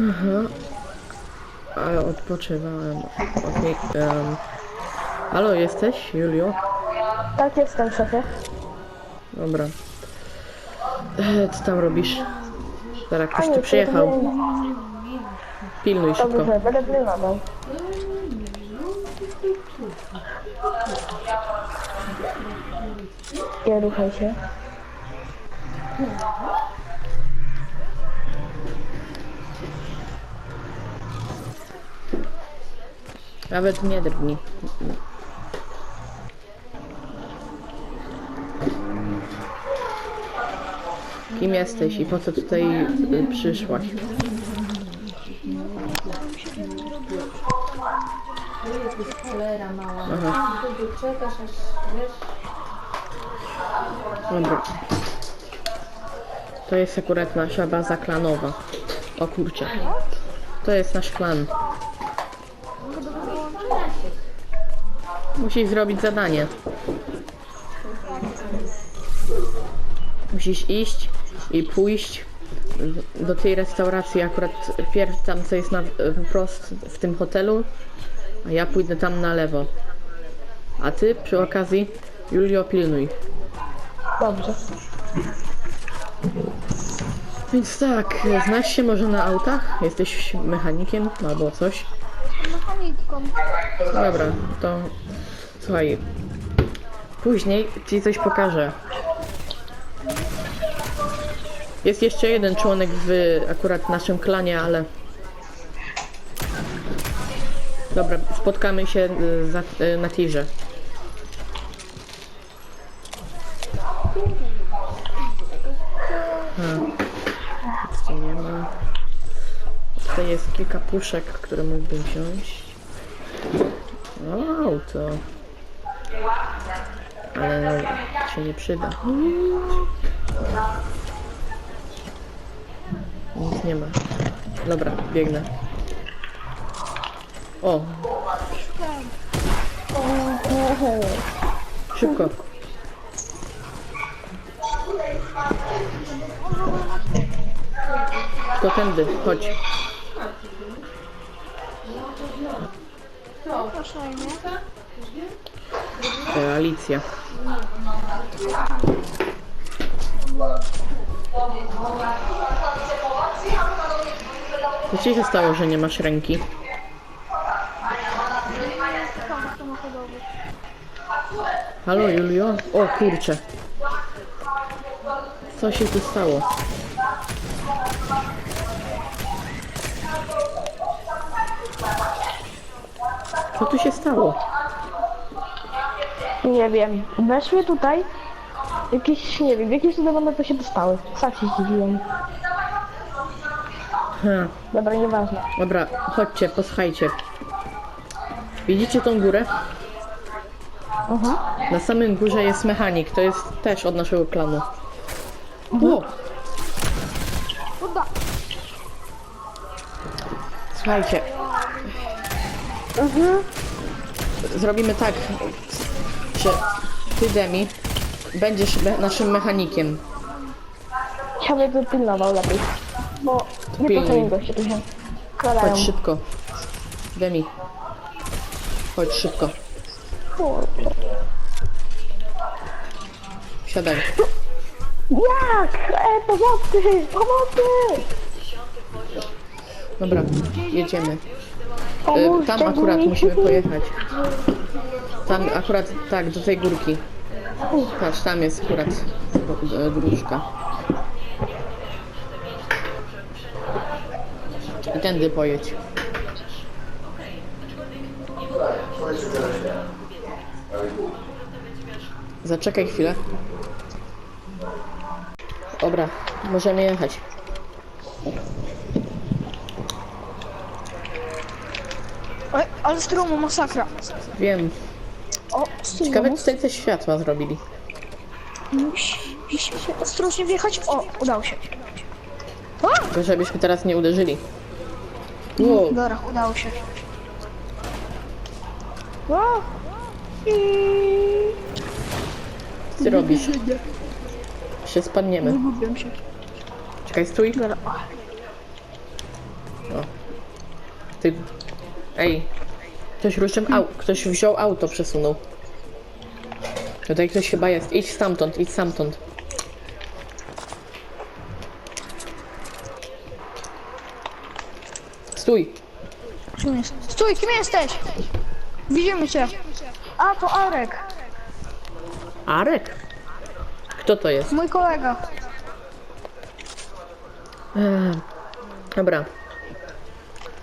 Aha. Ale odpoczywałem. Okej. em. Halo, jesteś, Julio? Tak jestem, szefie. Dobra. E, co tam robisz? Zaraz ktoś tu przyjechał. Pilnuj szybko. Dobrze, będę pilnował. Nie ruchaj się. Nawet nie drgnij. Kim jesteś i po co tutaj y, przyszłaś? Cholera mała. Aha. Dobra. To jest akurat nasza baza klanowa. O kurczę. To jest nasz klan. Musisz zrobić zadanie. Musisz iść i pójść do tej restauracji akurat pierw tam co jest na wprost w tym hotelu, a ja pójdę tam na lewo. A ty przy okazji Julio pilnuj. Dobrze. Więc tak, znasz się może na autach? Jesteś mechanikiem albo coś? Mechaniczką. Dobra, to słuchaj. Później ci coś pokażę. Jest jeszcze jeden członek w akurat naszym klanie, ale. Dobra, spotkamy się y, za, y, na tirze. Ha, nic tu nie ma. Tutaj jest kilka puszek, które mógłbym wziąć. O, auto. Ale no, się nie przyda. Nic nie ma. Dobra, biegnę. O! Szybko. Tylko tędy, chodź. Proszę mnie. E, Alicja. Co ci się stało, że nie masz ręki? Halo, Julio? O kurczę. Co się tu stało? Co tu się stało? Nie wiem. Weszły tutaj. Jakieś, nie wiem, jakieś cudem one to się dostały. Sam się zdziwiłem. Hmm. Dobra, nieważne. Dobra, chodźcie, posłuchajcie. Widzicie tą górę? Mhm. Na samym górze jest mechanik, to jest też od naszego klanu. O! Uda. Słuchajcie. Zrobimy tak, że ty, Demi, będziesz me naszym mechanikiem. Chciałbym by pilnował lepiej. Bo nie pilnuj. potrafię tu się. Chodź szybko. Demi. Chodź szybko. Kurde. Siadaj. Jak? E, pomocy! Pomocy! Dobra, jedziemy. Y, Tam akurat musimy pojechać. Tam akurat, tak, do tej górki. Patrz, tam jest akurat e, dróżka. I tędy pojedź. Zaczekaj chwilę. Dobra, możemy jechać. Ale stromu masakra. Wiem. O, Ciekawe, stromu. czy tutaj coś światła zrobili. Musi musi się ostrożnie wjechać. O, udało się. Tylko żebyśmy teraz nie uderzyli. Wow, Dobra, udało się. O! co ty robisz? Się spadniemy. Zgubiłem się. Czekaj, stój. Dobra. Ty... Ej. Ktoś ruszył au... Ktoś wziął auto, przesunął. Tutaj ktoś chyba jest. Idź stamtąd, idź stamtąd. Stój. Kim jest? Stój, kim jesteś? Widzimy cię. A, to Arek. Arek? Kto to jest? Mój kolega. Eee, dobra.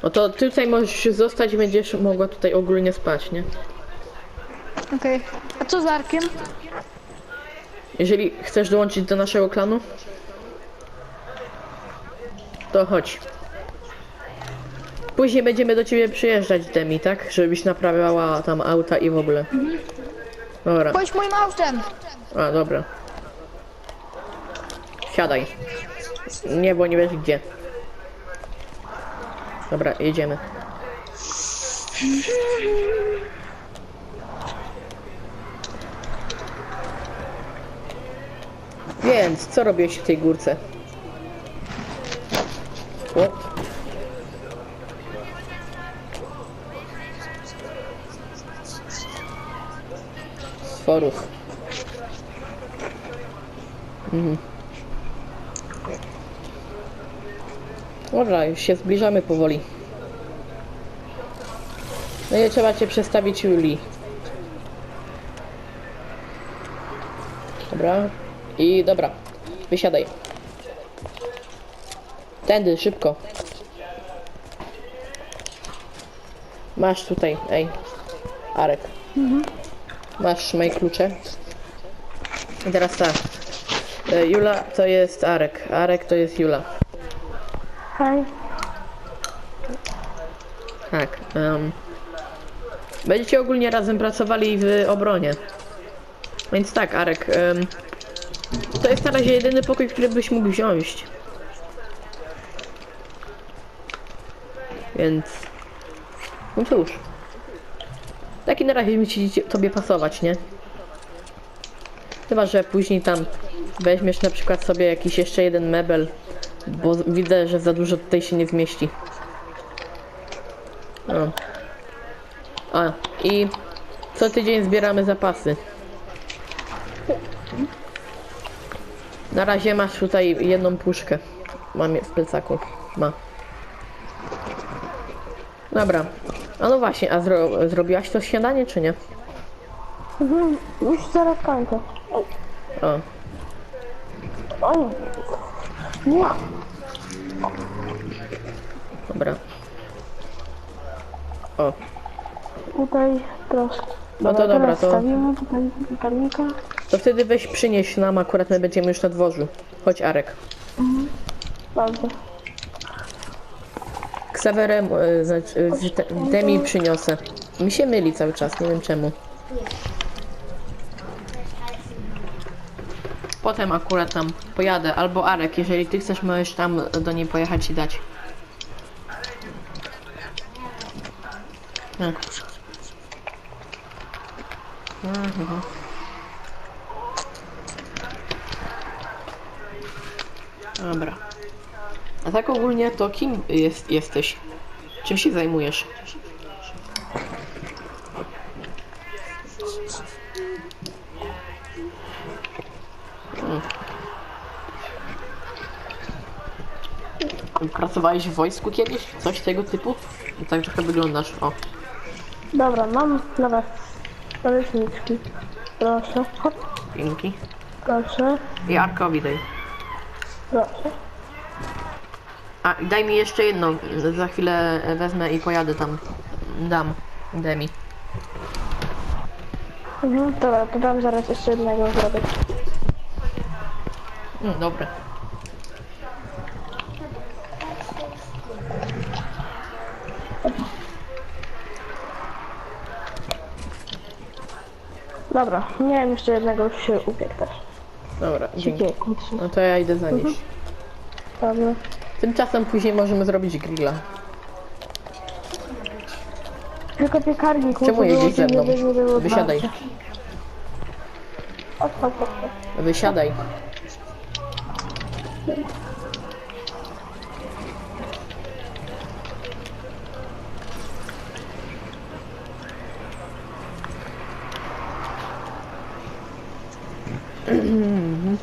No to ty tutaj możesz zostać i będziesz mogła tutaj ogólnie spać, nie? Okej. A co z Arkiem? Jeżeli chcesz dołączyć do naszego klanu, to chodź. Później będziemy do ciebie przyjeżdżać, Demi, tak? Żebyś naprawiała tam auta i w ogóle. Dobra, Chodź moim autem. a dobra. Siadaj. Nie, bo nie wiesz gdzie. Dobra, jedziemy. Więc, co robiłeś w tej górce? O. Sforów. Mhm. Dobra, już się zbliżamy powoli. No i trzeba cię przestawić Julii. Dobra. I dobra. Wysiadaj. Tędy, szybko. Masz tutaj, ej. Arek. Masz moje klucze. I teraz tak. E, Jula to jest Arek. Arek to jest Jula. Hej. Tak. em, będziecie ogólnie razem pracowali w obronie. Więc tak, Arek. em, to jest na razie jedyny pokój, który byś mógł wziąć. Więc. No cóż. Taki na razie musi tobie pasować, nie? Chyba, że później tam weźmiesz na przykład sobie jakiś jeszcze jeden mebel, bo widzę, że za dużo tutaj się nie zmieści. No. A, i co tydzień zbieramy zapasy. Na razie masz tutaj jedną puszkę. Mam w plecaku. Ma. Dobra. A no właśnie, a zro zrobiłaś to śniadanie, czy nie? Mhm, Już zaraz kończę. O. Nie. Dobra. O, Tutaj troszkę. No to dobra, teraz to- Stawimy tutaj piekarnika. to wtedy weź przynieś nam, akurat my będziemy już na dworzu. Chodź, Arek. Dobrze. Ksawerem, e, znaczy, e, z te- Demi przyniosę. Mi się myli cały czas, nie wiem czemu. Potem akurat tam pojadę, albo Arek, jeżeli ty chcesz, możesz tam do niej pojechać i dać. Tak. Mhm. Dobra. A tak ogólnie to kim jest, jesteś? Czym się zajmujesz? Hmm. Pracowałeś w wojsku kiedyś? Coś tego typu? Tak trochę wyglądasz. O, Dobra, mam dla was naleśniczki. Proszę. Hop, dzięki. proszę. I Arkowi daj. Proszę. A, i daj mi jeszcze jedną. Za chwilę wezmę i pojadę tam. Dam. Demi. Mhm, dobra, to dam zaraz jeszcze jednego zrobię. Mm, dobra. Dobra, miałem jeszcze jednego, już się upiekł też. Dobra, dzięki. piekł. No to ja idę zanieść. Dobra. Tymczasem później możemy zrobić grilla. Tylko piekarnik Czemu jedziesz ze mną? Wysiadaj. hop, hop. Wysiadaj. Hmm.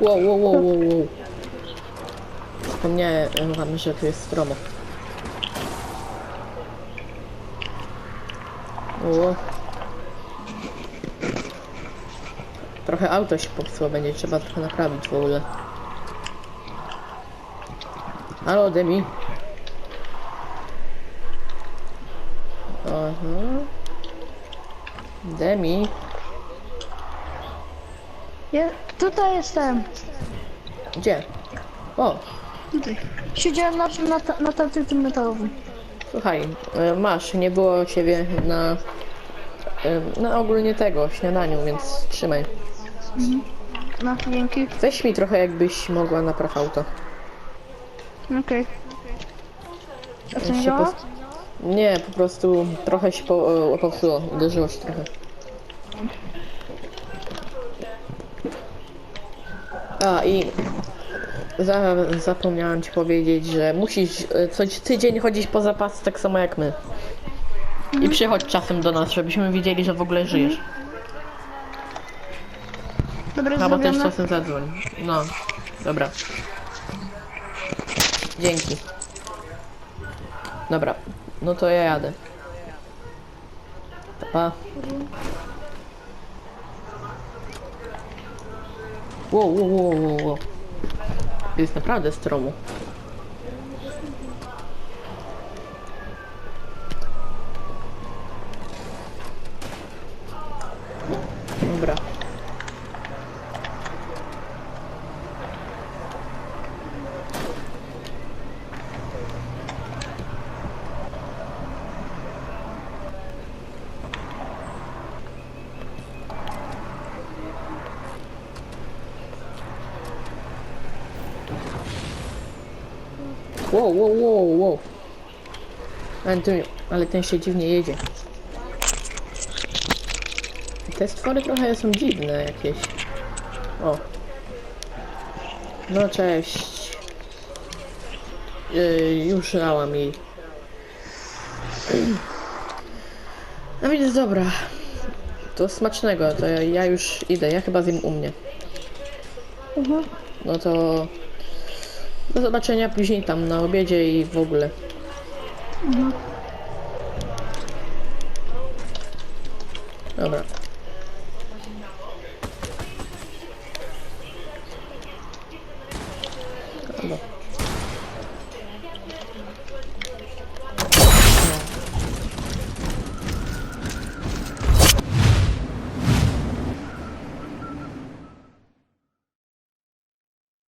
Wow, wow, wow, wow, wow. Wspomniałem wam, że tu jest stromo. O. Trochę auto się popsuło, będzie trzeba trochę naprawić w ogóle. Halo, Demi. Aha. Demi. Je, tutaj jestem. Gdzie? O, Tutaj. Siedziałem na, na, ta- na tacy tym metalowym. słuchaj, e, masz, nie było ciebie na... e, Na ogólnie tego, śniadaniu, więc trzymaj. No, dzięki. Weź mi trochę jakbyś mogła napraw auto. Okej. A co się nie działa? pos- Nie, po prostu trochę się po, e, popsuło, uderzyło się trochę. A i za, zapomniałem ci powiedzieć, że musisz e, co tydzień chodzić po zapas tak samo jak my. I przychodź czasem do nas, żebyśmy widzieli, że w ogóle żyjesz. Dobra, No bo też zrobione. czasem zadzwoń. No, dobra. Dzięki. Dobra, no to ja jadę. Pa. Wow, wow, wow, wow, wow. Jest naprawdę stromo. Dobra. Wow, wow, wow, wow. Ale ten, ale ten się dziwnie jedzie. Te stwory trochę są dziwne jakieś. O. No cześć. Yy, już dałam jej. No więc dobra. To smacznego, to ja, ja już idę, ja chyba zjem u mnie. Mhm. No to do zobaczenia później tam na obiedzie i w ogóle. Dobra.